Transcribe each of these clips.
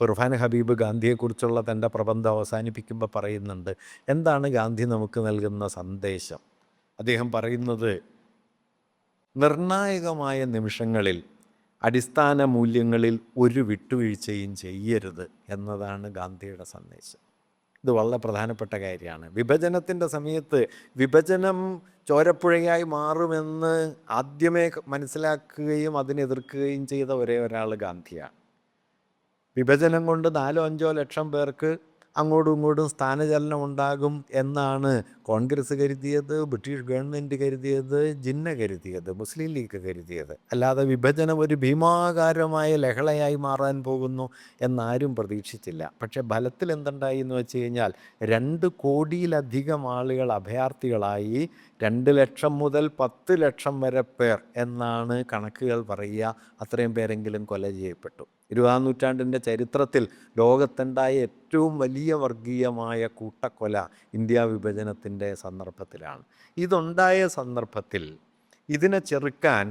ഇർഫാൻ ഹബീബ് ഗാന്ധിയെക്കുറിച്ചുള്ള തന്റെ പ്രബന്ധം അവസാനിപ്പിക്കുമ്പോൾ പറയുന്നുണ്ട് എന്താണ് ഗാന്ധി നമുക്ക് നൽകുന്ന സന്ദേശം? അദ്ദേഹം പറയുന്നത് നിർണായകമായ നിമിഷങ്ങളിൽ അടിസ്ഥാന മൂല്യങ്ങളിൽ ഒരു വിട്ടുവീഴ്ചയും ചെയ്യരുത് എന്നതാണ് ഗാന്ധിയുടെ സന്ദേശം. ഇത് വളരെ പ്രധാനപ്പെട്ട കാര്യമാണ്. വിഭജനത്തിന്റെ സമയത്ത് വിഭജനം ചോരപ്പുഴയായി മാറുമെന്ന് ആദ്യമേ മനസ്സിലാക്കുകയും അതിനെതിർക്കുകയും ചെയ്ത ഒരേ ഒരാൾ ഗാന്ധിയാണ്. വിഭജനം കൊണ്ട് നാലോ അഞ്ചോ ലക്ഷം പേർക്ക് അങ്ങോട്ടും ഇങ്ങോട്ടും സ്ഥാനചലനം ഉണ്ടാകും എന്നാണ് കോൺഗ്രസ് കരുതിയത് ബ്രിട്ടീഷ് ഗവൺമെന്റ് കരുതിയത് ജിന്ന കരുതിയത് മുസ്ലിം ലീഗ് കരുതിയത്. അല്ലാതെ വിഭജനം ഒരു ഭീമാകാരമായ ലഹളയായി മാറാൻ പോകുന്നു എന്നാരും പ്രതീക്ഷിച്ചില്ല. പക്ഷേ ഫലത്തിൽ എന്തുണ്ടായി എന്ന് വെച്ച് കഴിഞ്ഞാൽ രണ്ട് കോടിയിലധികം ആളുകൾ അഭയാർത്ഥികളായി രണ്ട് ലക്ഷം മുതൽ പത്ത് ലക്ഷം വരെ പേർ എന്നാണ് കണക്കുകൾ പറയുക. അത്രയും പേരെങ്കിലും കൊല ചെയ്യപ്പെട്ടു. ഇരുപതാം നൂറ്റാണ്ടിന്റെ ചരിത്രത്തിൽ ലോകത്തുണ്ടായ ഏറ്റവും വലിയ വർഗീയമായ കൂട്ടക്കൊല ഇന്ത്യ വിഭജനത്തിന്റെ സന്ദർഭത്തിലാണ്. ഇതുണ്ടായ സന്ദർഭത്തിൽ ഇതിനെ ചെറുക്കാൻ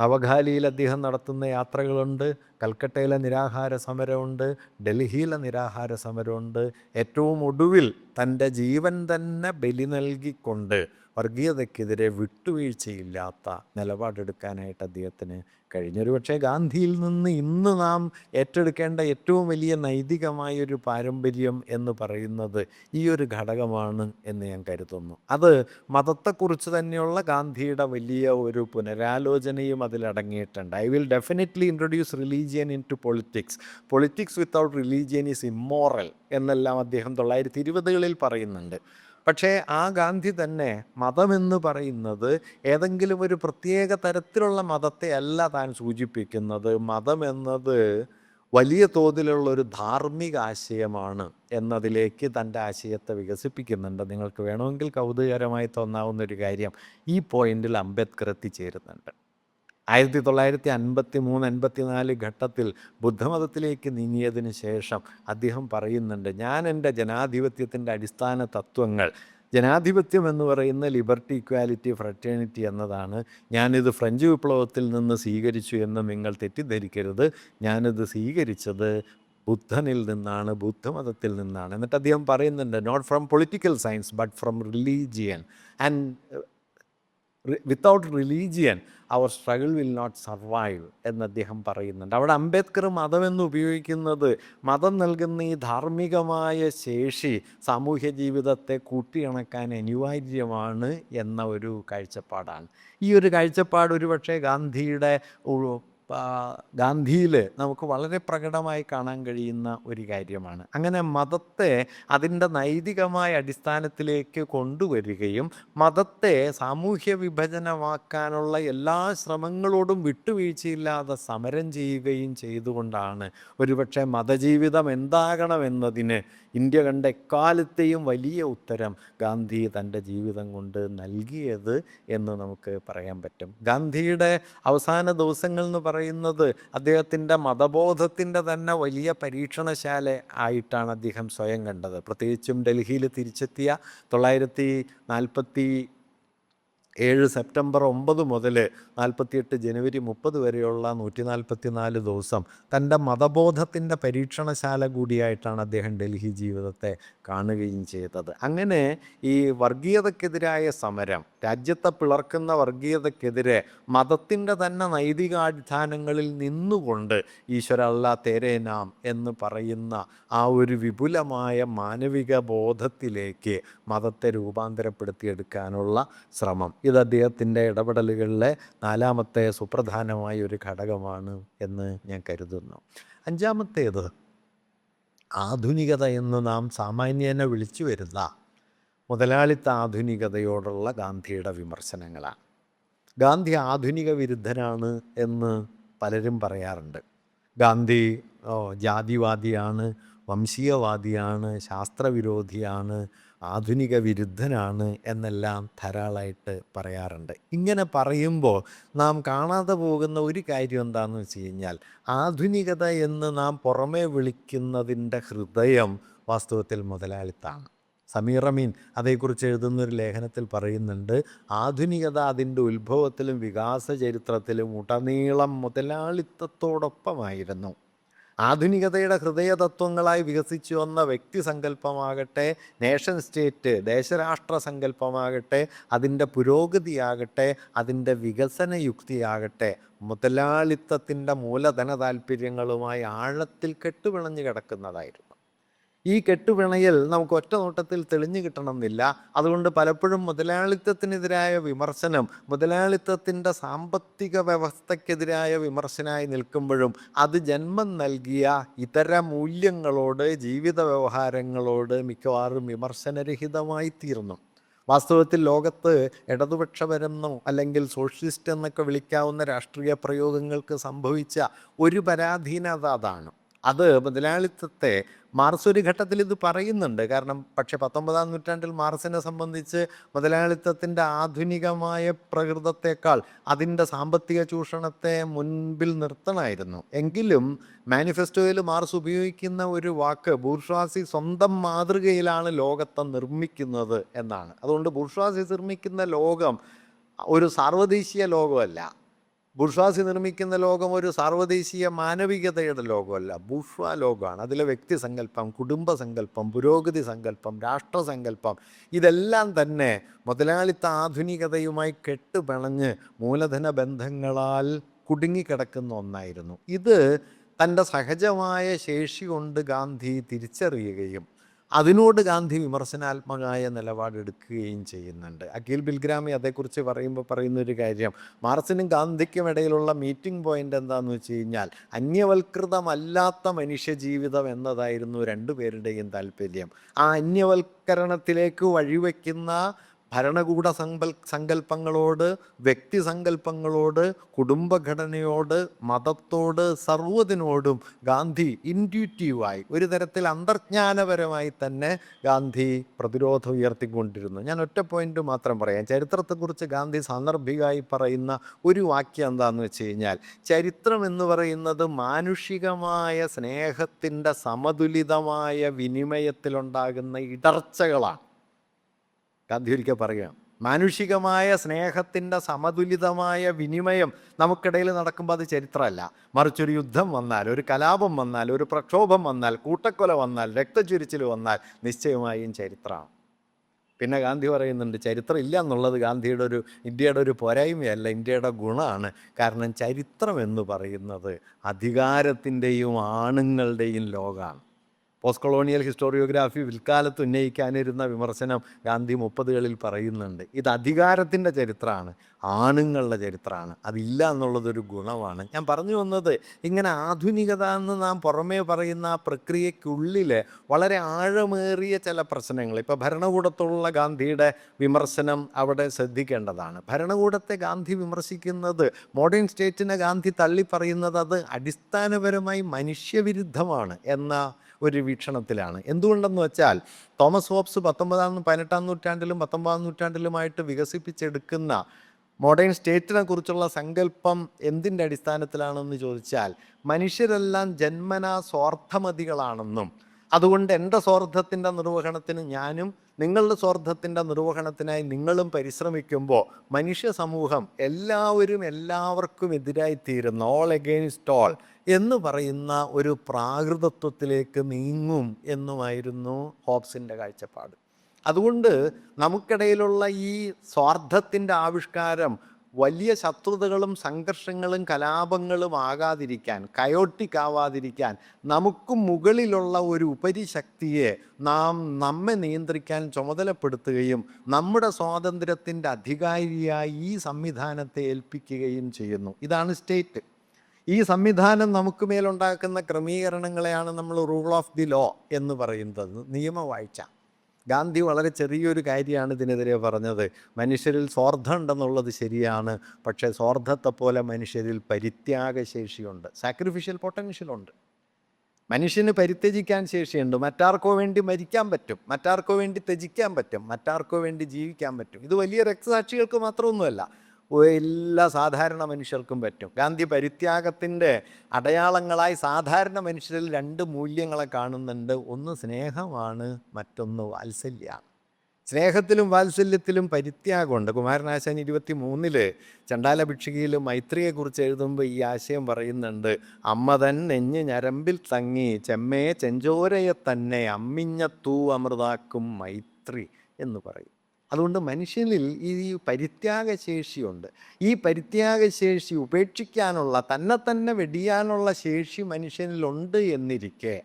നവഖാലിയിൽ അദ്ദേഹം നടത്തുന്ന യാത്രകളുണ്ട് കൽക്കട്ടയിലെ നിരാഹാര സമരമുണ്ട് ഡൽഹിയിലെ നിരാഹാര സമരമുണ്ട്. ഏറ്റവും ഒടുവിൽ തന്റെ ജീവൻ തന്നെ ബലി നൽകിക്കൊണ്ട് വർഗീയതയ്ക്കെതിരെ വിട്ടുവീഴ്ചയില്ലാത്ത നിലപാടെടുക്കാനായിട്ട് അദ്ദേഹത്തിന് കഴിഞ്ഞൊരു പക്ഷേ ഗാന്ധിയിൽ നിന്ന് ഇന്ന് നാം ഏറ്റെടുക്കേണ്ട ഏറ്റവും വലിയ നൈതികമായൊരു പാരമ്പര്യം എന്ന് പറയുന്നത് ഈ ഒരു ഘടകമാണ് എന്ന് ഞാൻ കരുതുന്നു. അത് മതത്തെക്കുറിച്ച് തന്നെയുള്ള ഗാന്ധിയുടെ വലിയ ഒരു പുനരാലോചനയും അതിലടങ്ങിയിട്ടുണ്ട് I will definitely introduce religion into politics politics without religion is immoral എന്നെല്ലാം അദ്ദേഹം തൊള്ളായിരത്തി ഇരുപതുകളിൽ പറയുന്നുണ്ട്. പക്ഷേ ആ ഗാന്ധി തന്നെ മതമെന്ന് പറയുന്നത് ഏതെങ്കിലും ഒരു പ്രത്യേക തരത്തിലുള്ള മതത്തെ അല്ല താൻ സൂചിപ്പിക്കുന്നത്. മതമെന്നത് വലിയ തോതിലുള്ള ഒരു ധാർമ്മിക ആശയമാണ് എന്നതിലേക്ക് തന്റെ ആശയത്തെ വികസിപ്പിക്കുന്നുണ്ട്. നിങ്ങൾക്ക് വേണമെങ്കിൽ കൗതുകകരമായി തോന്നാവുന്ന ഒരു കാര്യം ഈ പോയിന്റിൽ അംബേദ്കർ എത്തിച്ചേരുന്നുണ്ട്. ആയിരത്തി തൊള്ളായിരത്തി അൻപത്തി മൂന്ന് അൻപത്തി നാല് ഘട്ടത്തിൽ ബുദ്ധമതത്തിലേക്ക് നീങ്ങിയതിന് ശേഷം അദ്ദേഹം പറയുന്നുണ്ട് ഞാൻ എന്റെ ജനാധിപത്യത്തിന്റെ അടിസ്ഥാന തത്വങ്ങൾ ജനാധിപത്യം എന്ന് പറയുന്ന ലിബർട്ടി ഇക്വാലിറ്റി ഫ്രറ്റേണിറ്റി എന്നതാണ്. ഞാനിത് ഫ്രഞ്ച് വിപ്ലവത്തിൽ നിന്ന് സ്വീകരിച്ചു എന്ന് നിങ്ങൾ തെറ്റിദ്ധരിക്കരുത്. ഞാനിത് സ്വീകരിച്ചത് ബുദ്ധനിൽ നിന്നാണ് ബുദ്ധമതത്തിൽ നിന്നാണ്. എന്നിട്ട് അദ്ദേഹം പറയുന്നുണ്ട് not from political science but from religion and without religion our struggle will not survive എന്ന് അദ്ദേഹം പറയുന്നുണ്ട്. അവിടെ അംബേദ്കർ മതമെന്ന് ഉപയോഗിക്കുന്നത് മതം നൽകുന്ന ഈ ധാർമ്മികമായ ശേഷി സാമൂഹ്യ ജീവിതത്തെ കൂട്ടിയിണക്കാൻ അനിവാര്യമാണ് എന്ന ഒരു കാഴ്ചപ്പാടാണ്. ഈ ഒരു കാഴ്ചപ്പാട് ഒരുപക്ഷെ ഗാന്ധിയുടെ ഗാന്ധിയിൽ നമുക്ക് വളരെ പ്രകടമായി കാണാൻ കഴിയുന്ന ഒരു കാര്യമാണ്. അങ്ങനെ മതത്തെ അതിന്റെ നൈതികമായ അടിസ്ഥാനത്തിലേക്ക് കൊണ്ടുവരികയും മതത്തെ സാമൂഹ്യ വിഭജനമാക്കാനുള്ള എല്ലാ ശ്രമങ്ങളോടും വിട്ടുവീഴ്ചയില്ലാതെ സമരം ചെയ്യുകയും ചെയ്തുകൊണ്ടാണ് ഒരുപക്ഷെ മതജീവിതം എന്താകണമെന്നതിന് ഇന്ത്യ കണ്ട എക്കാലത്തെയും വലിയ ഉത്തരം ഗാന്ധി തന്റെ ജീവിതം കൊണ്ട് നൽകിയത് എന്ന് നമുക്ക് പറയാൻ പറ്റും. ഗാന്ധിയുടെ അവസാന ദിവസങ്ങൾ എന്ന് പറയുന്നത് അദ്ദേഹത്തിന്റെ മതബോധത്തിന്റെ തന്നെ വലിയ പരീക്ഷണശാല ആയിട്ടാണ് അദ്ദേഹം സ്വയം കണ്ടത്. പ്രത്യേകിച്ചും ഡൽഹിയിൽ തിരിച്ചെത്തിയ തൊള്ളായിരത്തി നാൽപ്പത്തി ഏഴ് സെപ്റ്റംബർ ഒമ്പത് മുതൽ നാൽപ്പത്തിയെട്ട് ജനുവരി മുപ്പത് വരെയുള്ള നൂറ്റി നാൽപ്പത്തി നാല് ദിവസം തന്റെ മതബോധത്തിന്റെ പരീക്ഷണശാല കൂടിയായിട്ടാണ് അദ്ദേഹം ഡൽഹി ജീവിതത്തെ കാണുകയും ചെയ്തത്. അങ്ങനെ ഈ വർഗീയതക്കെതിരായ സമരം രാജ്യത്തെ പിളർക്കുന്ന വർഗീയതക്കെതിരെ മതത്തിന്റെ തന്നെ നൈതികാടിസ്ഥാനങ്ങളിൽ നിന്നുകൊണ്ട് ഈശ്വര അല്ലാ തേരേ നാം എന്ന് പറയുന്ന ആ ഒരു വിപുലമായ മാനവിക ബോധത്തിലേക്ക് മതത്തെ രൂപാന്തരപ്പെടുത്തിയെടുക്കാനുള്ള ശ്രമം ഇത് അദ്ദേഹത്തിന്റെ ഇടപെടലുകളിലെ നാലാമത്തെ സുപ്രധാനമായ ഒരു ഘടകമാണ് എന്ന് ഞാൻ കരുതുന്നു. അഞ്ചാമത്തേത് ആധുനികത എന്ന് നാം സാമാന്യേന വിളിച്ചു വരുന്ന മുതലാളിത്ത ആധുനികതയോടുള്ള ഗാന്ധിയുടെ വിമർശനങ്ങളാണ്. ഗാന്ധി ആധുനിക വിരുദ്ധനാണ് എന്ന് പലരും പറയാറുണ്ട്. ഗാന്ധി ജാതിവാദിയാണ് വംശീയവാദിയാണ് ശാസ്ത്രവിരോധിയാണ് ആധുനിക വിരുദ്ധനാണ് എന്നെല്ലാം ധാരാളമായിട്ട് പറയാറുണ്ട്. ഇങ്ങനെ പറയുമ്പോൾ നാം കാണാതെ പോകുന്ന ഒരു കാര്യം എന്താണെന്ന് വെച്ച് കഴിഞ്ഞാൽ ആധുനികത എന്ന് നാം പുറമേ വിളിക്കുന്നതിന്റെ ഹൃദയം വാസ്തവത്തിൽ മുതലാളിത്താണ്. സമീർ അമീൻ അതേക്കുറിച്ച് എഴുതുന്ന ഒരു ലേഖനത്തിൽ പറയുന്നുണ്ട് ആധുനികത അതിന്റെ ഉത്ഭവത്തിലും വികാസ ചരിത്രത്തിലും ഉടനീളം മുതലാളിത്തത്തോടൊപ്പമായിരുന്നു. ആധുനികതയുടെ ഹൃദയതത്വങ്ങളായി വികസിച്ചു വന്ന വ്യക്തി സങ്കല്പമാകട്ടെ നേഷൻ സ്റ്റേറ്റ് ദേശരാഷ്ട്ര സങ്കല്പമാകട്ടെ അതിന്റെ പുരോഗതിയാകട്ടെ അതിന്റെ വികസന യുക്തിയാകട്ടെ മുതലാളിത്തത്തിന്റെ മൂലധന താല്പര്യങ്ങളുമായി ആഴത്തിൽ കെട്ടുപിണഞ്ഞു കിടക്കുന്നതായിരുന്നു. ഈ കെട്ടുപിണയിൽ നമുക്ക് ഒറ്റ നോട്ടത്തിൽ തെളിഞ്ഞു കിട്ടണമെന്നില്ല. അതുകൊണ്ട് പലപ്പോഴും മുതലാളിത്തത്തിനെതിരായ വിമർശനം മുതലാളിത്തത്തിന്റെ സാമ്പത്തിക വ്യവസ്ഥയ്ക്കെതിരായ വിമർശനമായി നിൽക്കുമ്പോഴും അത് ജന്മം നൽകിയ ഇതര മൂല്യങ്ങളോട് ജീവിത വ്യവഹാരങ്ങളോട് മിക്കവാറും വിമർശനരഹിതമായി തീർന്നു. വാസ്തവത്തിൽ ലോകത്ത് ഇടതുപക്ഷപരെന്നോ അല്ലെങ്കിൽ സോഷ്യലിസ്റ്റ് എന്നൊക്കെ വിളിക്കാവുന്ന രാഷ്ട്രീയ പ്രയോഗങ്ങൾക്ക് സംഭവിച്ച ഒരു പരാധീനത അതാണ്. അത് മുതലാളിത്തത്തെ മാർസ് ഒരു ഘട്ടത്തിൽ ഇത് പറയുന്നുണ്ട്. കാരണം പക്ഷേ പത്തൊമ്പതാം നൂറ്റാണ്ടിൽ മാർസിനെ സംബന്ധിച്ച് മുതലാളിത്തത്തിന്റെ ആധുനികമായ പ്രകൃതത്തെക്കാൾ അതിന്റെ സാമ്പത്തിക ചൂഷണത്തെ മുൻപിൽ നിർത്തണമായിരുന്നു. എങ്കിലും മാനിഫെസ്റ്റോയിൽ മാർസ് ഉപയോഗിക്കുന്ന ഒരു വാക്ക് ബൂർഷ്വാസി സ്വന്തം മാതൃകയിലാണ് ലോകത്തെ നിർമ്മിക്കുന്നത് എന്നാണ്. അതുകൊണ്ട് ബൂർഷ്വാസി നിർമ്മിക്കുന്ന ലോകം ഒരു സാർവദേശീയ ലോകമല്ല. ബുർഷ്വാസി നിർമ്മിക്കുന്ന ലോകം ഒരു സാർവദേശീയ മാനവികതയുടെ ലോകമല്ല. ബുർഷ്വ ലോകമാണ്. അതിലെ വ്യക്തി സങ്കല്പം കുടുംബ പുരോഗതി സങ്കല്പം രാഷ്ട്രസങ്കല്പം ഇതെല്ലാം തന്നെ മുതലാളിത്ത ആധുനികതയുമായി കെട്ടുപിണഞ്ഞ് മൂലധന ബന്ധങ്ങളാൽ കുടുങ്ങിക്കിടക്കുന്ന ഒന്നായിരുന്നു. ഇത് തന്റെ സഹജമായ ശേഷി കൊണ്ട് ഗാന്ധി തിരിച്ചറിയുകയും അതിനോട് ഗാന്ധി വിമർശനാത്മകമായ നിലപാടെടുക്കുകയും ചെയ്യുന്നുണ്ട്. അഖിൽ ബിൽഗ്രാമി അതേക്കുറിച്ച് പറയുമ്പോൾ പറയുന്ന ഒരു കാര്യം മാർസിനും ഗാന്ധിക്കും ഇടയിലുള്ള മീറ്റിംഗ് പോയിന്റ് എന്താണെന്ന് വെച്ച് കഴിഞ്ഞാൽ അന്യവൽകൃതമല്ലാത്ത മനുഷ്യജീവിതം എന്നതായിരുന്നു രണ്ടുപേരുടെയും താല്പര്യം. ആ അന്യവൽക്കരണത്തിലേക്ക് വഴിവെക്കുന്ന ഭരണകൂട സങ്കൽ സങ്കല്പങ്ങളോട് വ്യക്തി സങ്കല്പങ്ങളോട് കുടുംബഘടനയോട് മതത്തോട് സർവതിനോടും ഗാന്ധി ഇന്റ്യൂറ്റീവായി ഒരു തരത്തിൽ അന്തർജ്ഞാനപരമായി തന്നെ ഗാന്ധി പ്രതിരോധം ഉയർത്തിക്കൊണ്ടിരുന്നു. ഞാൻ ഒറ്റ പോയിന്റ് മാത്രം പറയാം. ചരിത്രത്തെക്കുറിച്ച് ഗാന്ധി സാന്ദർഭികമായി പറയുന്ന ഒരു വാക്യം എന്താണെന്ന് വെച്ച് കഴിഞ്ഞാൽ ചരിത്രം എന്ന് പറയുന്നത് മാനുഷികമായ സ്നേഹത്തിന്റെ സമതുലിതമായ വിനിമയത്തിലുണ്ടാകുന്ന ഇടർച്ചകളാണ്. ഗാന്ധി ഒരിക്കൽ പറയുകയാണ് മാനുഷികമായ സ്നേഹത്തിന്റെ സമതുലിതമായ വിനിമയം നമുക്കിടയിൽ നടക്കുമ്പോൾ അത് ചരിത്രമല്ല. മറിച്ചൊരു യുദ്ധം വന്നാൽ ഒരു കലാപം വന്നാൽ ഒരു പ്രക്ഷോഭം വന്നാൽ കൂട്ടക്കൊല വന്നാൽ രക്തചുരിച്ചിൽ വന്നാൽ നിശ്ചയമായും ചരിത്രമാണ്. പിന്നെ ഗാന്ധി പറയുന്നുണ്ട് ചരിത്രം ഇല്ല എന്നുള്ളത് ഗാന്ധിയുടെ ഒരു ഇന്ത്യയുടെ ഒരു പോരായ്മയല്ല ഇന്ത്യയുടെ ഗുണമാണ്. കാരണം ചരിത്രം എന്ന് പറയുന്നത് അധികാരത്തിന്റെയും ആണുങ്ങളുടെയും ലോകമാണ്. പോസ്റ്റ് കൊളോണിയൽ ഹിസ്റ്റോറിയോഗ്രാഫി വിൽക്കാലത്ത് ഉന്നയിക്കാനിരുന്ന വിമർശനം ഗാന്ധി മുപ്പതുകളിൽ പറയുന്നുണ്ട്. ഇത് അധികാരത്തിന്റെ ചരിത്രമാണ് ആണുങ്ങളുടെ ചരിത്രമാണ് അതില്ല എന്നുള്ളതൊരു ഗുണമാണ്. ഞാൻ പറഞ്ഞു വന്നത് ഇങ്ങനെ ആധുനികത എന്ന് നാം പുറമേ പറയുന്ന ആ പ്രക്രിയയ്ക്കുള്ളിൽ വളരെ ആഴമേറിയ ചില പ്രശ്നങ്ങൾ. ഇപ്പോൾ ഭരണകൂടത്തുള്ള ഗാന്ധിയുടെ വിമർശനം അവിടെ ശ്രദ്ധിക്കേണ്ടതാണ്. ഭരണകൂടത്തെ ഗാന്ധി വിമർശിക്കുന്നത് മോഡേൺ സ്റ്റേറ്റിനെ ഗാന്ധി തള്ളി പറയുന്നത് അത് അടിസ്ഥാനപരമായി മനുഷ്യവിരുദ്ധമാണ് എന്ന ഒരു വീക്ഷണത്തിലാണ്. എന്തുകൊണ്ടെന്ന് വെച്ചാൽ തോമസ് ഹോബ്സ് പത്തൊമ്പതാം പതിനെട്ടാം നൂറ്റാണ്ടിലും പത്തൊമ്പതാം നൂറ്റാണ്ടിലുമായിട്ട് വികസിപ്പിച്ചെടുക്കുന്ന മോഡേൺ സ്റ്റേറ്റിനെ കുറിച്ചുള്ള സങ്കല്പം എന്തിന്റെ അടിസ്ഥാനത്തിലാണെന്ന് ചോദിച്ചാൽ മനുഷ്യരെല്ലാം ജന്മനാ സ്വാർത്ഥമതികളാണെന്നും അതുകൊണ്ട് എന്റെ സ്വാർത്ഥത്തിന്റെ നിർവഹണത്തിന് ഞാനും നിങ്ങളുടെ സ്വാർത്ഥത്തിന്റെ നിർവഹണത്തിനായി നിങ്ങളും പരിശ്രമിക്കുമ്പോൾ മനുഷ്യ സമൂഹം എല്ലാവരും എല്ലാവർക്കും എതിരായി തീരുന്ന ഓൾ എഗെയിൻസ്റ്റ് ഓൾ എന്ന് പറയുന്ന ഒരു പ്രാകൃതത്വത്തിലേക്ക് നീങ്ങും എന്നുമായിരുന്നു ഹോബ്സിന്റെ കാഴ്ചപ്പാട്. അതുകൊണ്ട് നമുക്കിടയിലുള്ള ഈ സ്വാർത്ഥത്തിന്റെ ആവിഷ്കാരം വലിയ ശത്രുതകളും സംഘർഷങ്ങളും കലാപങ്ങളും ആകാതിരിക്കാൻ കയോട്ടിക് ആവാതിരിക്കാൻ നമുക്ക് മുകളിലുള്ള ഒരു ഉപരിശക്തിയെ നാം നമ്മെ നിയന്ത്രിക്കാൻ ചുമതലപ്പെടുത്തുകയും നമ്മുടെ സ്വാതന്ത്ര്യത്തിന്റെ അധികാരിയായി ഈ സംവിധാനത്തെ ഏൽപ്പിക്കുകയും ചെയ്യുന്നു. ഇതാണ് സ്റ്റേറ്റ് ഈ സംവിധാനം നമുക്ക് മേലുണ്ടാക്കുന്ന ക്രമീകരണങ്ങളെയാണ് നമ്മൾ റൂൾ ഓഫ് ദി ലോ എന്ന് പറയുന്നത് നിയമവാഴ്ച. ഗാന്ധി വളരെ ചെറിയൊരു കാര്യമാണ് ഇതിനെതിരെ പറഞ്ഞത്. മനുഷ്യരിൽ സ്വാർത്ഥം ഉണ്ടെന്നുള്ളത് ശരിയാണ്. പക്ഷേ സ്വാർത്ഥത്തെ പോലെ മനുഷ്യരിൽ പരിത്യാഗശേഷിയുണ്ട്. സാക്രിഫിഷ്യൽ പൊട്ടൻഷ്യലുണ്ട് മനുഷ്യന് പരിത്യജിക്കാൻ ശേഷിയുണ്ട്. മറ്റാർക്കോ വേണ്ടി മരിക്കാൻ പറ്റും. മറ്റാർക്കോ വേണ്ടി ത്യജിക്കാൻ പറ്റും. മറ്റാർക്കോ വേണ്ടി ജീവിക്കാൻ പറ്റും. ഇത് വലിയ രക്തസാക്ഷികൾക്ക് മാത്രമൊന്നുമല്ല. എല്ലാ സാധാരണ മനുഷ്യർക്കും പറ്റും. ഗാന്ധി പരിത്യാഗത്തിന്റെ അടയാളങ്ങളായി സാധാരണ മനുഷ്യരിൽ രണ്ട് മൂല്യങ്ങളെ കാണുന്നുണ്ട്. ഒന്ന് സ്നേഹമാണ് മറ്റൊന്ന് വാത്സല്യമാണ്. സ്നേഹത്തിലും വാത്സല്യത്തിലും പരിത്യാഗമുണ്ട്. കുമാരനാശാൻ ഇരുപത്തി മൂന്നിൽ ചണ്ടാല ഭിക്ഷുകിയിൽ മൈത്രിയെക്കുറിച്ച് എഴുതുമ്പോൾ ഈ ആശയം പറയുന്നുണ്ട്. അമ്മ തൻ നെഞ്ഞ് ഞരമ്പിൽ തങ്ങി ചെമ്മേ ചെഞ്ചോരയെ തന്നെ അമ്മിഞ്ഞത്തൂ അമൃതാക്കും മൈത്രി എന്ന് പറയും. അതുകൊണ്ട് മനുഷ്യനിൽ ഈ പരിത്യാഗശേഷിയുണ്ട്. ഈ പരിത്യാഗശേഷി ഉപേക്ഷിക്കാനുള്ള തന്നെ തന്നെ വെടിയാനുള്ള ശേഷി മനുഷ്യനിലുണ്ട് എന്നിരിക്കെ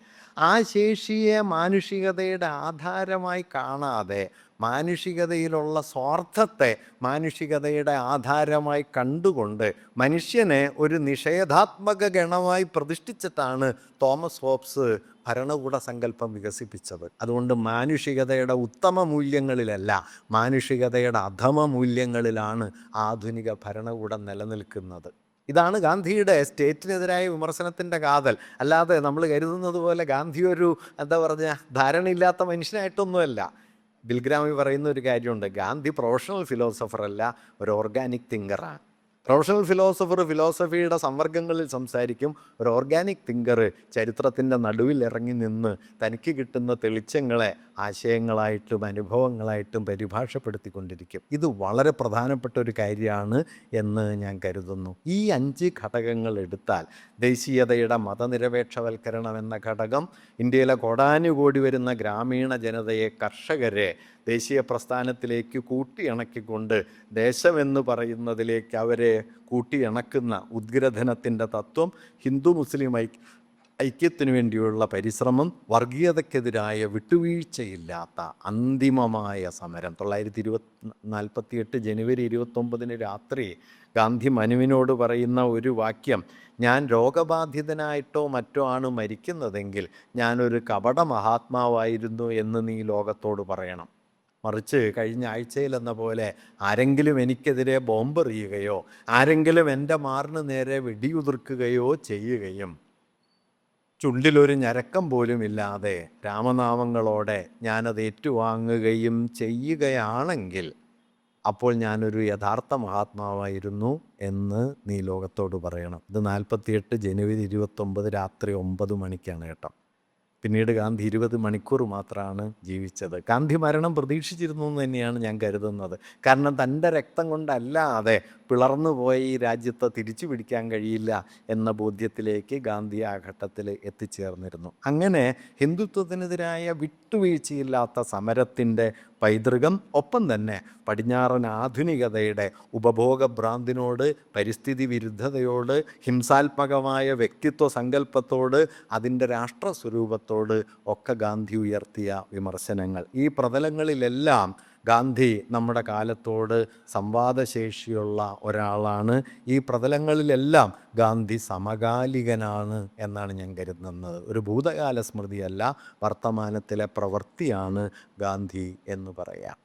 ആ ശേഷിയെ മാനുഷികതയുടെ ആധാരമായി കാണാതെ മാനുഷികതയിലുള്ള സ്വാർത്ഥത്തെ മാനുഷികതയുടെ ആധാരമായി കണ്ടുകൊണ്ട് മനുഷ്യനെ ഒരു നിഷേധാത്മക ഗണമായി പ്രതിഷ്ഠിച്ചിട്ടാണ് തോമസ് ഹോബ്സ് ഭരണകൂട സങ്കല്പം വികസിപ്പിച്ചത്. അതുകൊണ്ട് മാനുഷികതയുടെ ഉത്തമ മൂല്യങ്ങളിലല്ല മാനുഷികതയുടെ അധമ മൂല്യങ്ങളിലാണ് ആധുനിക ഭരണകൂടം നിലനിൽക്കുന്നത്. ഇതാണ് ഗാന്ധിയുടെ സ്റ്റേറ്റിനെതിരായ വിമർശനത്തിന്റെ കാതൽ. അല്ലാതെ നമ്മൾ കരുതുന്നത് പോലെ ഗാന്ധി ഒരു എന്താ പറഞ്ഞ ധാരണയില്ലാത്ത മനുഷ്യനായിട്ടൊന്നുമല്ല. ബിൽഗ്രാമി പറയുന്ന ഒരു കാര്യമുണ്ട്. ഗാന്ധി പ്രൊഫഷണൽ ഫിലോസഫർ അല്ല ഒരു ഓർഗാനിക് തിങ്കറാണ് പ്രൊഫഷണൽ ഫിലോസഫർ ഫിലോസഫിയുടെ സംവർഗങ്ങളിൽ സംസാരിക്കും ഒരു ഓർഗാനിക് തിങ്കർ ചരിത്രത്തിന്റെ നടുവിൽ ഇറങ്ങി നിന്ന് തനിക്ക് കിട്ടുന്ന തെളിച്ചങ്ങളെ ആശയങ്ങളായിട്ടും അനുഭവങ്ങളായിട്ടും പരിഭാഷപ്പെടുത്തിക്കൊണ്ടിരിക്കും. ഇത് വളരെ പ്രധാനപ്പെട്ട ഒരു കാര്യമാണ് എന്ന് ഞാൻ കരുതുന്നു. ഈ അഞ്ച് ഘടകങ്ങൾ എടുത്താൽ ദേശീയതയുടെ മതനിരപേക്ഷവൽക്കരണം എന്ന ഘടകം ഇന്ത്യയിലെ കോടാനുകോടി വരുന്ന ഗ്രാമീണ ജനതയെ കർഷകരെ ദേശീയ പ്രസ്ഥാനത്തിലേക്ക് കൂട്ടിയിണക്കിക്കൊണ്ട് ദേശമെന്ന് പറയുന്നതിലേക്ക് അവരെ കൂട്ടിയിണക്കുന്ന ഉദ്ഗ്രഥനത്തിന്റെ തത്വം ഹിന്ദു മുസ്ലിം ഐക്യ ഐക്യത്തിനു വേണ്ടിയുള്ള പരിശ്രമം വർഗീയതയ്ക്കെതിരായ വിട്ടുവീഴ്ചയില്ലാത്ത അന്തിമമായ സമരം. തൊള്ളായിരത്തി ഇരുപത്തി നാൽപ്പത്തിയെട്ട് ജനുവരി ഇരുപത്തൊമ്പതിന് രാത്രി ഗാന്ധി മനുവിനോട് പറയുന്ന ഒരു വാക്യം ഞാൻ രോഗബാധിതനായിട്ടോ മറ്റോ ആണ് മരിക്കുന്നതെങ്കിൽ ഞാനൊരു കപട മഹാത്മാവായിരുന്നു എന്ന് നീ ലോകത്തോട് പറയണം. മറിച്ച് കഴിഞ്ഞ ആഴ്ചയിലെന്ന പോലെ ആരെങ്കിലും എനിക്കെതിരെ ബോംബെറിയുകയോ ആരെങ്കിലും എന്റെ മാറിന് നേരെ വെടിയുതിർക്കുകയോ ചെയ്യുകയും ചുണ്ടിലൊരു ഞരക്കം പോലും ഇല്ലാതെ രാമനാമങ്ങളോടെ ഞാനത് ഏറ്റുവാങ്ങുകയും ചെയ്യുകയാണെങ്കിൽ അപ്പോൾ ഞാനൊരു യഥാർത്ഥ മഹാത്മാവായിരുന്നു എന്ന് നീ ലോകത്തോട് പറയണം. ഇത് നാൽപ്പത്തിയെട്ട് ജനുവരി ഇരുപത്തൊമ്പത് രാത്രി ഒമ്പത് മണിക്കാണ് കേട്ടോ. പിന്നീട് ഗാന്ധി ഇരുപത് മണിക്കൂർ മാത്രമാണ് ജീവിച്ചത്. ഗാന്ധി മരണം പ്രതീക്ഷിച്ചിരുന്നു എന്ന് തന്നെയാണ് ഞാൻ കരുതുന്നത്. കാരണം തന്റെ രക്തം കൊണ്ടല്ലാതെ പിളർന്നു പോയ ഈ രാജ്യത്തെ തിരിച്ചു പിടിക്കാൻ കഴിയില്ല എന്ന ബോധ്യത്തിലേക്ക് ഗാന്ധി ആ ഘട്ടത്തിൽ എത്തിച്ചേർന്നിരുന്നു. അങ്ങനെ ഹിന്ദുത്വത്തിനെതിരായ വിട്ടുവീഴ്ചയില്ലാത്ത സമരത്തിന്റെ പൈതൃകം ഒപ്പം തന്നെ പടിഞ്ഞാറൻ ആധുനികതയുടെ ഉപഭോഗ ഭ്രാന്തിനോട് പരിസ്ഥിതി വിരുദ്ധതയോട് ഹിംസാത്മകമായ വ്യക്തിത്വ സങ്കല്പത്തോട് അതിന്റെ രാഷ്ട്രസ്വരൂപത്തോട് ഒക്കെ ഗാന്ധി ഉയർത്തിയ വിമർശനങ്ങൾ. ഈ പ്രതലങ്ങളിലെല്ലാം ഗാന്ധി നമ്മുടെ കാലത്തോട് സംവാദശേഷിയുള്ള ഒരാളാണ്. ഈ പ്രതലങ്ങളിലെല്ലാം ഗാന്ധി സമകാലികനാണ് എന്നാണ് ഞാൻ കരുതുന്നത്. ഒരു ഭൂതകാല സ്മൃതിയല്ല വർത്തമാനത്തിലെ പ്രവൃത്തിയാണ് ഗാന്ധി എന്ന് പറയാം.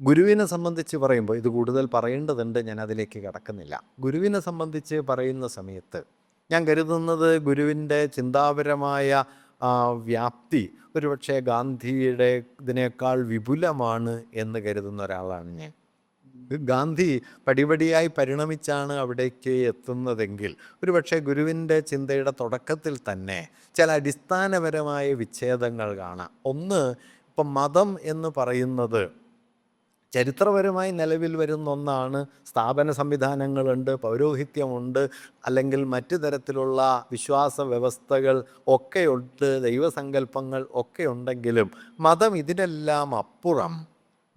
ഗുരുവിനെ സംബന്ധിച്ച് പറയുമ്പോൾ ഇത് കൂടുതൽ പറയേണ്ടതുണ്ട് ഞാൻ അതിലേക്ക് കടക്കുന്നില്ല. ഗുരുവിനെ സംബന്ധിച്ച് പറയുന്ന സമയത്ത് ഞാൻ കരുതുന്നത് ഗുരുവിന്റെ ചിന്താപരമായ ആ, വ്യാപ്തി. ഒരുപക്ഷെ ഗാന്ധിയുടെ ഇതിനേക്കാൾ വിപുലമാണ് എന്ന് കരുതുന്ന ഒരാളാണ് ഞാൻ. ഗാന്ധി പടിപടിയായി പരിണമിച്ചാണ് അവിടേക്ക് എത്തുന്നതെങ്കിൽ ഒരുപക്ഷെ ഗുരുവിന്റെ ചിന്തയുടെ തുടക്കത്തിൽ തന്നെ ചില അടിസ്ഥാനപരമായ വിച്ഛേദങ്ങൾ കാണാം. ഒന്ന് ഇപ്പം മതം എന്ന് പറയുന്നത് ചരിത്രപരമായി നിലവിൽ വരുന്ന ഒന്നാണ് സ്ഥാപന സംവിധാനങ്ങളുണ്ട് പൗരോഹിത്യമുണ്ട് അല്ലെങ്കിൽ മറ്റു തരത്തിലുള്ള വിശ്വാസ വ്യവസ്ഥകൾ ഒക്കെയുണ്ട് ദൈവസങ്കല്പങ്ങൾ ഒക്കെ ഉണ്ടെങ്കിലും മതം ഇതിനെല്ലാം അപ്പുറം.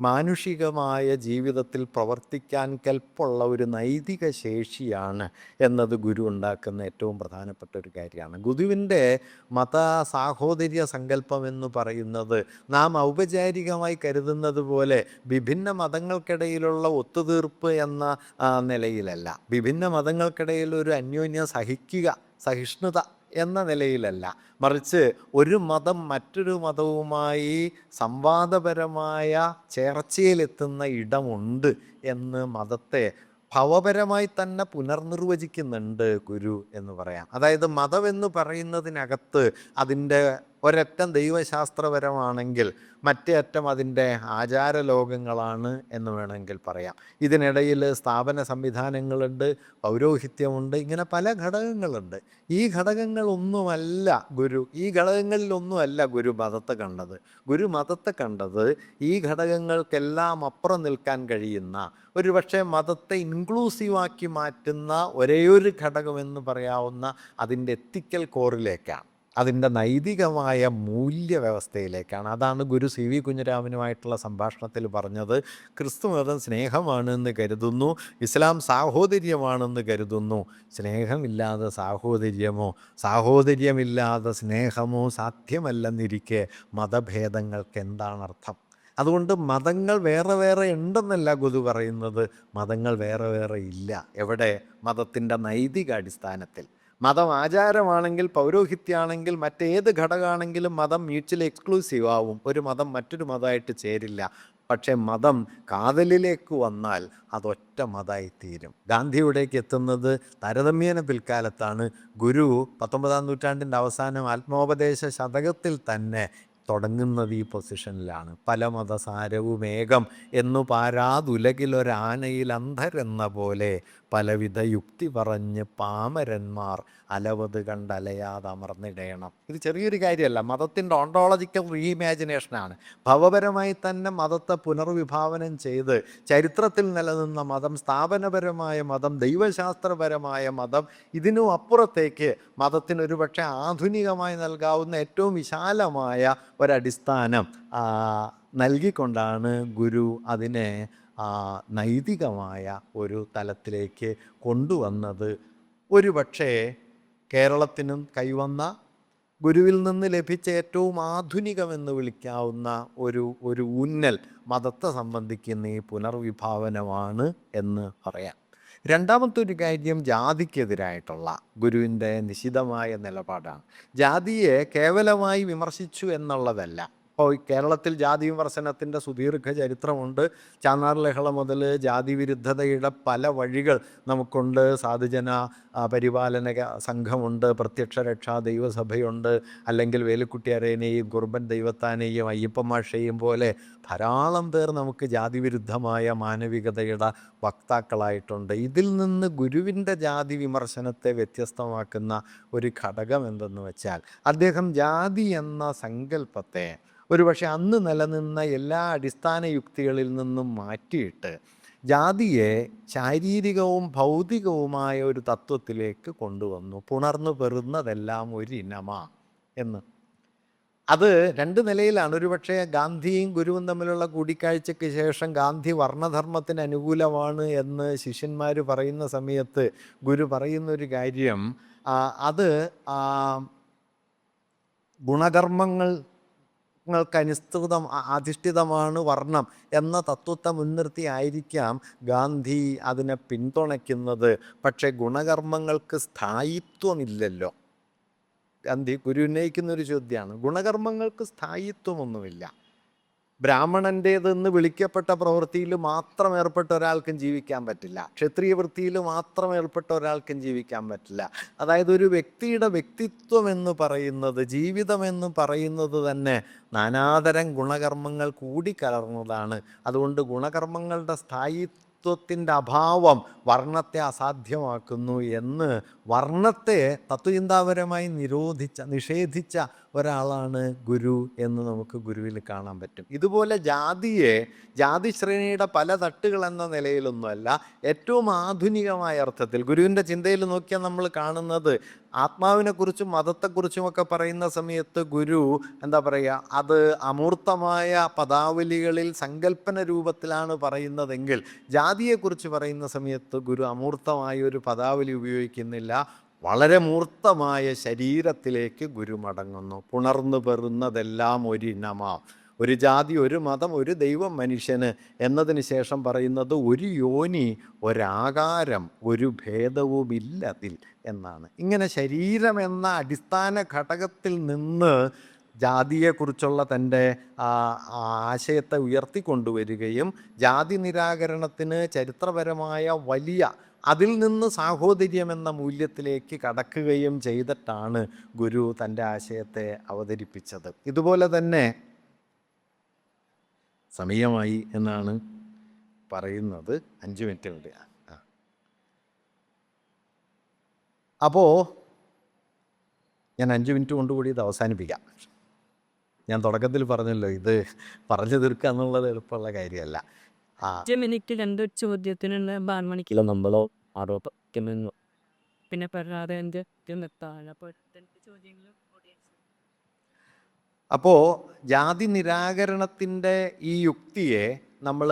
മാനുഷികമായ ജീവിതത്തിൽ പ്രവർത്തിക്കാൻ കൽപ്പുള്ള ഒരു നൈതിക ശേഷിയാണ് എന്നത് ഗുരു ഉണ്ടാക്കുന്ന ഏറ്റവും പ്രധാനപ്പെട്ട ഒരു കാര്യമാണ്. ഗുരുവിന്റെ മത സാഹോദര്യ സങ്കല്പം എന്ന് പറയുന്നത് നാം ഔപചാരികമായി കരുതുന്നത് പോലെ വിഭിന്ന മതങ്ങൾക്കിടയിലുള്ള ഒത്തുതീർപ്പ് എന്ന നിലയിലല്ല. വിഭിന്ന മതങ്ങൾക്കിടയിൽ ഒരു അന്യോന്യം സഹിക്കുക സഹിഷ്ണുത എന്ന നിലയിലല്ല. മറിച്ച് ഒരു മതം മറ്റൊരു മതവുമായി സംവാദപരമായ ചേർച്ചയിലെത്തുന്ന ഇടമുണ്ട് എന്ന് മതത്തെ ഭവപരമായി തന്നെ പുനർനിർവചിക്കുന്നുണ്ട് ഗുരു എന്ന് പറയാം. അതായത് മതമെന്ന് പറയുന്നതിനകത്ത് അതിന്റെ ഒരറ്റം ദൈവശാസ്ത്രപരമാണെങ്കിൽ മറ്റേ അറ്റം അതിന്റെ ആചാരലോകങ്ങളാണ് എന്ന് വേണമെങ്കിൽ പറയാം. ഇതിനിടയിൽ സ്ഥാപന സംവിധാനങ്ങളുണ്ട് പൗരോഹിത്യമുണ്ട് ഇങ്ങനെ പല ഘടകങ്ങളുണ്ട്. ഈ ഘടകങ്ങളൊന്നുമല്ല ഗുരു ഈ ഘടകങ്ങളിലൊന്നുമല്ല ഗുരു മതത്തെ കണ്ടത്. ഗുരു മതത്തെ കണ്ടത് ഈ ഘടകങ്ങൾക്കെല്ലാം അപ്പുറം നിൽക്കാൻ കഴിയുന്ന ഒരു പക്ഷേ മതത്തെ ഇൻക്ലൂസീവാക്കി മാറ്റുന്ന ഒരേയൊരു ഘടകമെന്ന് പറയാവുന്ന അതിന്റെ എത്തിക്കൽ കോറിലേക്കാണ് അതിന്റെ നൈതികമായ മൂല്യവ്യവസ്ഥയിലേക്കാണ്. അതാണ് ഗുരു സി വി കുഞ്ഞിരാമനുമായിട്ടുള്ള സംഭാഷണത്തിൽ പറഞ്ഞത്. ക്രിസ്തു മതം സ്നേഹമാണെന്ന് കരുതുന്നു. ഇസ്ലാം സാഹോദര്യമാണെന്ന് കരുതുന്നു. സ്നേഹമില്ലാതെ സാഹോദര്യമോ സാഹോദര്യമില്ലാതെ സ്നേഹമോ സാധ്യമല്ലെന്നിരിക്കെ മതഭേദങ്ങൾക്ക് എന്താണ് അർത്ഥം അതുകൊണ്ട് മതങ്ങൾ വേറെ വേറെ ഉണ്ടെന്നല്ല ഗുരു പറയുന്നത്. മതങ്ങൾ വേറെ വേറെ ഇല്ല. എവിടെ? മതത്തിന്റെ നൈതിക അടിസ്ഥാനത്തിൽ മതം ആചാരമാണെങ്കിൽ പൗരോഹിത്യാണെങ്കിൽ മറ്റേത് ഘടകമാണെങ്കിലും മതം മ്യൂച്വലി എക്സ്ക്ലൂസീവ് ആവും. ഒരു മതം മറ്റൊരു മതമായിട്ട് ചേരില്ല. പക്ഷേ മതം കാതലിലേക്ക് വന്നാൽ അതൊറ്റ മതമായി തീരും ഗാന്ധിയുടേക്ക് എത്തുന്നത് താരതമ്യേന പിൽക്കാലത്താണ്. ഗുരു പത്തൊമ്പതാം നൂറ്റാണ്ടിന്റെ അവസാനം ആത്മോപദേശ ശതകത്തിൽ തന്നെ തുടങ്ങുന്നത് ഈ പൊസിഷനിലാണ്. പല മതസാരവും ഏകം എന്നു പാരാതുലകിലൊരാനയിൽ അന്ധരെന്ന പോലെ പലവിധ യുക്തി പറഞ്ഞ് പാമരന്മാർ അലവത് കണ്ടലയാതെ അമർന്നിടയണം ഇത് ചെറിയൊരു കാര്യമല്ല. മതത്തിന്റെ ഓണ്ടോളജിക്കൽ റീഇമാജിനേഷനാണ് ഭവപരമായി തന്നെ മതത്തെ പുനർവിഭാവനം ചെയ്ത് ചരിത്രത്തിൽ നിലനിന്ന മതം സ്ഥാപനപരമായ മതം ദൈവശാസ്ത്രപരമായ മതം ഇതിനും അപ്പുറത്തേക്ക് മതത്തിനൊരു പക്ഷേ ആധുനികമായി നൽകാവുന്ന ഏറ്റവും വിശാലമായ ഒരടിസ്ഥാനം നൽകിക്കൊണ്ടാണ് ഗുരു അതിനെ നൈതികമായ ഒരു തലത്തിലേക്ക് കൊണ്ടുവന്നത് ഒരു പക്ഷേ കേരളത്തിനും കൈവന്ന ഗുരുവിൽ നിന്ന് ലഭിച്ച ഏറ്റവും ആധുനികമെന്ന് വിളിക്കാവുന്ന ഒരു ഒരു ഊന്നൽ മതത്തെ സംബന്ധിക്കുന്ന ഈ പുനർവിഭാവനമാണ് എന്ന് പറയാം. രണ്ടാമത്തെ ഒരു കാര്യം ജാതിക്കെതിരായിട്ടുള്ള ഗുരുവിന്റെ നിശിതമായ നിലപാടാണ്. ജാതിയെ കേവലമായി വിമർശിച്ചു എന്നുള്ളതല്ല. ഇപ്പോൾ കേരളത്തിൽ ജാതി വിമർശനത്തിന്റെ സുദീർഘ ചരിത്രമുണ്ട്. ചാന്നാർ ലഹള മുതൽ ജാതി വിരുദ്ധതയുടെ പല വഴികൾ നമുക്കുണ്ട്. സാധുജന പരിപാലന സംഘമുണ്ട് പ്രത്യക്ഷ രക്ഷാ ദൈവസഭയുണ്ട് അല്ലെങ്കിൽ വേലുക്കുട്ടിയാരേനെയും കുർബൻ ദൈവത്താനെയും അയ്യപ്പമാഷയും പോലെ ധാരാളം പേർ നമുക്ക് ജാതിവിരുദ്ധമായ മാനവികതയുടെ വക്താക്കളായിട്ടുണ്ട്. ഇതിൽ നിന്ന് ഗുരുവിന്റെ ജാതി വിമർശനത്തെ വ്യത്യസ്തമാക്കുന്ന ഒരു ഘടകം എന്തെന്ന് വെച്ചാൽ അദ്ദേഹം ജാതി എന്ന സങ്കല്പത്തെ ഒരുപക്ഷെ അന്ന് നിലനിന്ന എല്ലാ അടിസ്ഥാന യുക്തികളിൽ നിന്നും മാറ്റിയിട്ട് ജാതിയെ ശാരീരികവും ഭൗതികവുമായ ഒരു തത്വത്തിലേക്ക് കൊണ്ടുവന്നു. പുണർന്നു പെറുന്നതെല്ലാം ഒരു ഇനമാ എന്ന്. അത് രണ്ട് നിലയിലാണ്. ഒരുപക്ഷെ ഗാന്ധിയും ഗുരുവും തമ്മിലുള്ള കൂടിക്കാഴ്ചയ്ക്ക് ശേഷം ഗാന്ധി വർണധർമ്മത്തിന് അനുകൂലമാണ് എന്ന് ശിഷ്യന്മാർ പറയുന്ന സമയത്ത് ഗുരു പറയുന്നൊരു കാര്യം അത് ഗുണകർമ്മങ്ങൾ ങ്ങൾക്കനുസൃതം അധിഷ്ഠിതമാണ് വർണം എന്ന തത്വത്തെ മുൻനിർത്തി ആയിരിക്കാം ഗാന്ധി അതിനെ പിന്തുണയ്ക്കുന്നത്. പക്ഷേ ഗുണകർമ്മങ്ങൾക്ക് സ്ഥായിത്വമില്ലല്ലോ. ഗാന്ധി ഗുരു ഉന്നയിക്കുന്ന ഒരു ചോദ്യമാണ് ഗുണകർമ്മങ്ങൾക്ക് സ്ഥായിത്വമൊന്നുമില്ല. ബ്രാഹ്മണന്റേതെന്ന് വിളിക്കപ്പെട്ട പ്രവൃത്തിയിൽ മാത്രം ഏർപ്പെട്ട ഒരാൾക്കും ജീവിക്കാൻ പറ്റില്ല. ക്ഷത്രിയ വൃത്തിയിൽ മാത്രം ഏർപ്പെട്ട ഒരാൾക്കും ജീവിക്കാൻ പറ്റില്ല. അതായത് ഒരു വ്യക്തിയുടെ വ്യക്തിത്വം എന്ന് പറയുന്നത് ജീവിതം എന്ന് പറയുന്നത് തന്നെ നാനാതരം ഗുണകർമ്മങ്ങൾ കൂടിക്കലർന്നതാണ് അതുകൊണ്ട് ഗുണകർമ്മങ്ങളുടെ സ്ഥായിത്വത്തിന്റെ അഭാവം വർണത്തെ അസാധ്യമാക്കുന്നു എന്ന് വർണത്തെ തത്വചിന്താപരമായി നിരോധിച്ച നിഷേധിച്ച ഒരാളാണ് ഗുരു എന്ന് നമുക്ക് ഗുരുവിൽ കാണാൻ പറ്റും. ഇതുപോലെ ജാതിയെ ജാതി ശ്രേണിയുടെ പല തട്ടുകൾ എന്ന നിലയിലൊന്നുമല്ല ഏറ്റവും ആധുനികമായ അർത്ഥത്തിൽ ഗുരുവിന്റെ ചിന്തയിൽ നോക്കിയാൽ നമ്മൾ കാണുന്നത് ആത്മാവിനെക്കുറിച്ചും മതത്തെക്കുറിച്ചുമൊക്കെ പറയുന്ന സമയത്ത് ഗുരു എന്താ പറയുക അത് അമൂർത്തമായ പദാവലികളിൽ സങ്കല്പന രൂപത്തിലാണ് പറയുന്നതെങ്കിൽ ജാതിയെക്കുറിച്ച് പറയുന്ന സമയത്ത് ഗുരു അമൂർത്തമായ ഒരു പദാവലി ഉപയോഗിക്കുന്നില്ല. വളരെ മൂർത്തമായ ശരീരത്തിലേക്ക് ഗുരു മടങ്ങുന്നു പുണർന്നു പെറുന്നതെല്ലാം ഒരിനമാം. ഒരു ജാതി ഒരു മതം ഒരു ദൈവം മനുഷ്യന് എന്നതിന് ശേഷം പറയുന്നത് ഒരു യോനി ഒരാകാരം ഒരു ഭേദവുമില്ലതിൽ എന്നാണ്. ഇങ്ങനെ ശരീരം എന്ന അടിസ്ഥാന ഘടകത്തിൽ നിന്ന് ജാതിയെക്കുറിച്ചുള്ള തന്റെ ആശയത്തെ ഉയർത്തിക്കൊണ്ടുവരികയും ജാതി നിരാകരണത്തിന് ചരിത്രപരമായ വലിയ അതിൽ നിന്ന് സാഹോദര്യം എന്ന മൂല്യത്തിലേക്ക് കടക്കുകയും ചെയ്തിട്ടാണ് ഗുരു തന്റെ ആശയത്തെ അവതരിപ്പിച്ചത്. ഇതുപോലെ തന്നെ സമയമായി എന്നാണ് പറയുന്നത്. അഞ്ച് മിനിറ്റ് ഉണ്ട്. അപ്പോൾ ഞാൻ അഞ്ച് മിനിറ്റ് കൊണ്ടുകൂടി ഇത് അവസാനിപ്പിക്കാം. ഞാൻ തുടക്കത്തിൽ പറഞ്ഞല്ലോ ഇത് പറഞ്ഞു തീർക്കുക എന്നുള്ളത് എളുപ്പമുള്ള കാര്യമല്ല. രണ്ട് ചോദ്യത്തിനുള്ള ബാൽമണിക്കില്ല നമ്മളോ ആരോപിക്കുന്നു പിന്നെ പറയാതെ എന്റെ നിർത്താൻ അപ്പോൾ രണ്ട് ചോദ്യങ്ങളും audience അപ്പോൾ ജാതി നിരാകരണത്തിന്റെ ഈ യുക്തിയെ നമ്മൾ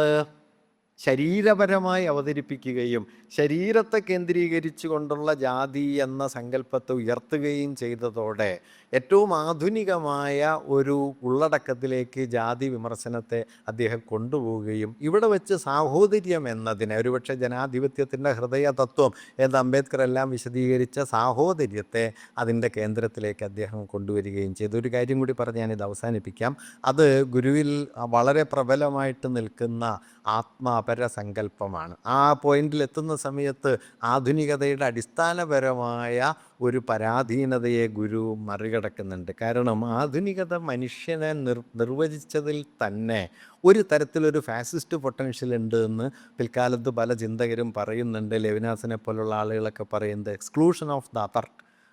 ശരീരപരമായി അവതരിപ്പിക്കുകയും ശരീരത്തെ കേന്ദ്രീകരിച്ചു കൊണ്ടുള്ള ജാതി എന്ന സങ്കല്പത്തെ ഉയർത്തുകയും ചെയ്തതോടെ ഏറ്റവും ആധുനികമായ ഒരു ഉള്ളടക്കത്തിലേക്ക് ജാതി വിമർശനത്തെ അദ്ദേഹം കൊണ്ടുപോവുകയും ഇവിടെ വെച്ച് സാഹോദര്യം എന്നതിനെ ഒരുപക്ഷെ ജനാധിപത്യത്തിന്റെ ഹൃദയ തത്വം എന്ന് അംബേദ്കർ എല്ലാം വിശദീകരിച്ച സാഹോദര്യത്തെ അതിന്റെ കേന്ദ്രത്തിലേക്ക് അദ്ദേഹം കൊണ്ടുവരികയും ചെയ്തു. ഒരു കാര്യം കൂടി പറഞ്ഞ് ഞാനിത് അവസാനിപ്പിക്കാം. അത് ഗുരുവിൽ വളരെ പ്രബലമായിട്ട് നിൽക്കുന്ന ആത്മാപര സങ്കല്പമാണ് ആ പോയിന്റിൽ എത്തുന്ന സമയത്ത് ആധുനികതയുടെ അടിസ്ഥാനപരമായ ഒരു പരാധീനതയെ ഗുരു മറികടക്കുന്നുണ്ട്. കാരണം ആധുനികത മനുഷ്യനെ നിർ നിർവചിച്ചതിൽ തന്നെ ഒരു തരത്തിലൊരു ഫാസിസ്റ്റ് പൊട്ടൻഷ്യൽ ഉണ്ട് എന്ന് പിൽക്കാലത്ത് പല ചിന്തകരും പറയുന്നുണ്ട്. ലെവിനാസിനെ പോലുള്ള ആളുകളൊക്കെ പറയുന്നത് എക്സ്ക്ലൂഷൻ ഓഫ് ദ അതർ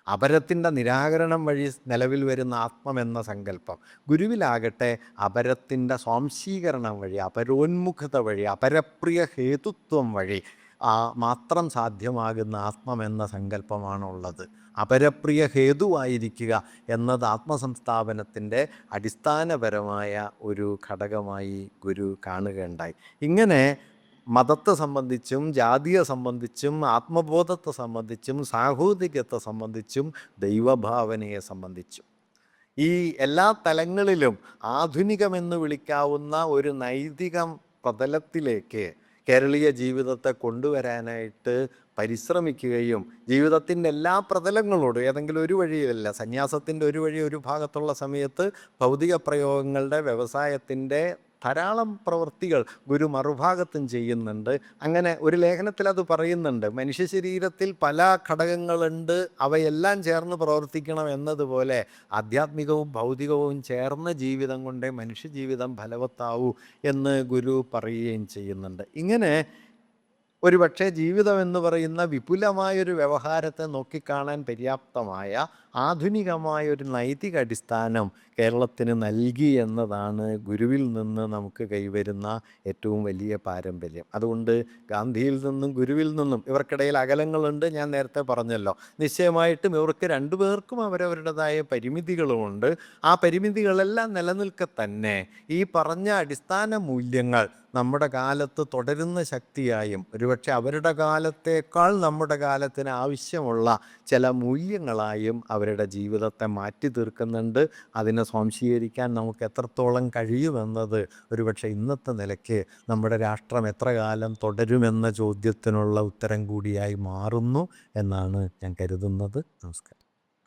അപരത്തിന്റെ നിരാകരണം വഴി നിലവിൽ വരുന്ന ആത്മമെന്ന സങ്കല്പം. ഗുരുവിലാകട്ടെ അപരത്തിന്റെ സ്വാംശീകരണം വഴി അപരോന്മുഖത വഴി അപരപ്രിയ ഹേതുത്വം വഴി ആ മാത്രം സാധ്യമാകുന്ന ആത്മമെന്ന സങ്കല്പമാണുള്ളത്. അപരപ്രിയ ഹേതുവായിരിക്കുക എന്നത് ആത്മസംസ്ഥാപനത്തിന്റെ അടിസ്ഥാനപരമായ ഒരു ഘടകമായി ഗുരു കാണുകയുണ്ടായി. ഇങ്ങനെ മതത്തെ സംബന്ധിച്ചും ജാതിയെ സംബന്ധിച്ചും ആത്മബോധത്തെ സംബന്ധിച്ചും സാഹോദര്യത്തെ സംബന്ധിച്ചും ദൈവഭാവനയെ സംബന്ധിച്ചും. ഈ എല്ലാ തലങ്ങളിലും ആധുനികമെന്ന് വിളിക്കാവുന്ന ഒരു നൈതിക പ്രതലത്തിലേക്ക് കേരളീയ ജീവിതത്തെ കൊണ്ടുവരാനായിട്ട് പരിശ്രമിക്കുകയും ജീവിതത്തിന്റെ എല്ലാ പ്രതലങ്ങളോടും ഏതെങ്കിലും ഒരു വഴിയല്ല സന്യാസത്തിന്റെ ഒരു വഴി ഒരു ഭാഗത്തുള്ള സമയത്ത് ഭൗതിക പ്രയോഗങ്ങളുടെ വ്യവസായത്തിന്റെ ധാരാളം പ്രവൃത്തികൾ ഗുരു മറുഭാഗത്തും ചെയ്യുന്നുണ്ട്. അങ്ങനെ ഒരു ലേഖനത്തിൽ അത് പറയുന്നുണ്ട് മനുഷ്യ ശരീരത്തിൽ പല ഘടകങ്ങളുണ്ട് അവയെല്ലാം ചേർന്ന് പ്രവർത്തിക്കണം എന്നതുപോലെ ആധ്യാത്മികവും ഭൗതികവും ചേർന്ന ജീവിതം കൊണ്ടേ മനുഷ്യ ജീവിതം ഫലവത്താവൂ എന്ന് ഗുരു പറയുകയും ചെയ്യുന്നുണ്ട്. ഇങ്ങനെ ഒരു പക്ഷേ ജീവിതം എന്ന് പറയുന്ന വിപുലമായൊരു വ്യവഹാരത്തെ നോക്കിക്കാണാൻ പര്യാപ്തമായ ആധുനികമായ ഒരു നൈതിക അടിസ്ഥാനം കേരളത്തിന് നൽകി എന്നതാണ് ഗുരുവിൽ നിന്ന് നമുക്ക് കൈവരുന്ന ഏറ്റവും വലിയ പാരമ്പര്യം. അതുകൊണ്ട് ഗാന്ധിയിൽ നിന്നും ഗുരുവിൽ നിന്നും ഇവർക്കിടയിൽ അകലങ്ങളുണ്ട് ഞാൻ നേരത്തെ പറഞ്ഞല്ലോ. നിശ്ചയമായിട്ടും ഇവർക്ക് രണ്ടുപേർക്കും അവരവരുടേതായ പരിമിതികളുമുണ്ട്. ആ പരിമിതികളെല്ലാം നിലനിൽക്കെ തന്നെ ഈ പറഞ്ഞ അടിസ്ഥാന മൂല്യങ്ങൾ നമ്മുടെ കാലത്ത് തുടരുന്ന ശക്തിയായും ഒരുപക്ഷെ അവരുടെ കാലത്തേക്കാൾ നമ്മുടെ കാലത്തിന് ആവശ്യമുള്ള ചില മൂല്യങ്ങളായും അവരുടെ ജീവിതത്തെ മാറ്റി തീർക്കുന്നുണ്ട്. അതിനെ സ്വാംശീകരിക്കാൻ നമുക്ക് എത്രത്തോളം കഴിയുമെന്നത് ഒരുപക്ഷെ ഇന്നത്തെ നിലയ്ക്ക് നമ്മുടെ രാഷ്ട്രം എത്ര കാലം തുടരുമെന്ന ചോദ്യത്തിനുള്ള ഉത്തരം കൂടിയായി മാറുന്നു എന്നാണ് ഞാൻ കരുതുന്നത്. നമസ്കാരം.